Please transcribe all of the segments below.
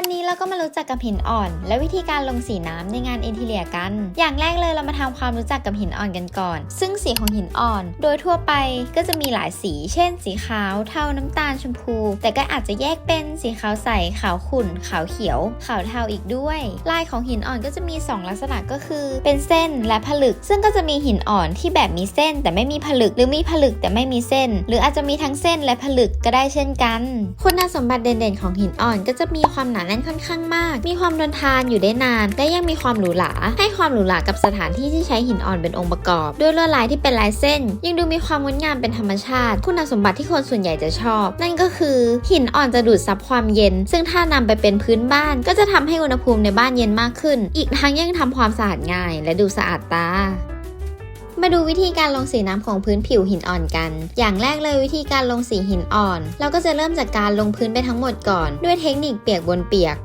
วันนี้เราก็มารู้จักกับหินอ่อน และวิธีการลงสีน้ำในงานอินทีเลียกัน อย่างแรกเลยเรามาทำความรู้จักกับหินอ่อนกันก่อน ซึ่งสีของหินอ่อน โดยทั่วไปก็จะมีหลายสี เช่น สีขาวเทาน้ำตาลชมพู แต่ก็อาจจะแยกเป็นสีขาวใสขาวขุ่น ขาวเขียว ขาวเทาอีกด้วย ลายของหินอ่อนก็จะมี 2 ลักษณะก็คือ เป็นเส้นและผลึก ซึ่งก็จะมีหินอ่อนที่แบบมีเส้น แต่ไม่มีผลึกหรือมีผลึกแต่ไม่มีเส้น หรืออาจจะมีทั้งเส้นและผลึกก็ได้เช่นกัน คุณสมบัติเด่นๆของหินอ่อนก็จะมีความหนาแน่นค่อนข้างมาก มีความทนทานอยู่ได้นานและยังมีความหรูหราให้ความหรูหรากับสถานที่ที่ใช้หินอ่อนเป็นองค์ประกอบ ด้วยลวดลายที่เป็นลายเส้น ยังดูมีความงดงามเป็นธรรมชาติ คุณสมบัติที่คนส่วนใหญ่จะชอบ นั่นก็คือหินอ่อนจะดูดซับความเย็น ซึ่งถ้านำไปเป็นพื้นบ้าน ก็จะทำให้อุณหภูมิในบ้านเย็นมากขึ้น อีกทั้งยังทำความสะอาดง่าย และดูสะอาดตา มาดูวิธีการลงสีน้ำของพื้นผิวหินอ่อนกัน อย่างแรกเลยวิธีการลงสีหินอ่อน เราก็จะเริ่มจากการลงพื้นไปทั้งหมดก่อน ด้วยเทคนิคเปียกบนเปียก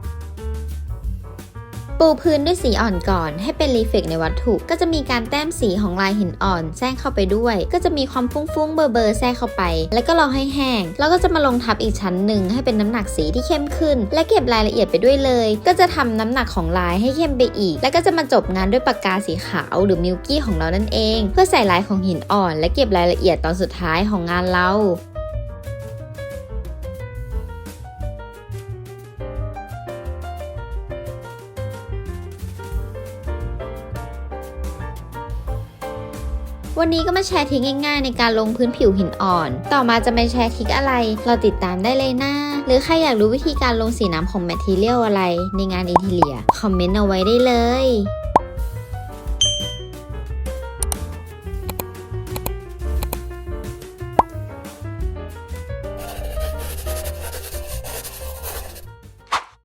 ปูพื้นด้วยสีอ่อนก่อน ให้เป็นรีเฟกในวัตถุ ก็จะมีการแต้มสีของลายหินอ่อนแทรกเข้าไปด้วย ก็จะมีความฟุ้งๆเบอร์เบอร์แทรกเข้าไป แล้วก็รอให้แห้ง แล้วก็จะมาลงทับอีกชั้นหนึ่งให้เป็นน้ำหนักสีที่เข้มขึ้น และเก็บรายละเอียดไปด้วยเลย ก็จะทำน้ำหนักของลายให้เข้มไปอีก แล้วก็จะมาจบงานด้วยปากกาสีขาวหรือมิลกี้ของเรานั่นเอง เพื่อใส่ลายของหินอ่อน และเก็บรายละเอียดตอนสุดท้ายของงานเรา วันนี้ก็มาแชร์ทิคง่ายๆในการลงพื้นผิวหินอ่อน ต่อมาจะมาแชร์ทิคอะไร เราติดตามได้เลยนะ หรือใครอยากรู้วิธีการลงสีน้ำของแมทเทียลอะไร ในงานอินทีเลียคอมเมนต์เอาไว้ได้เลย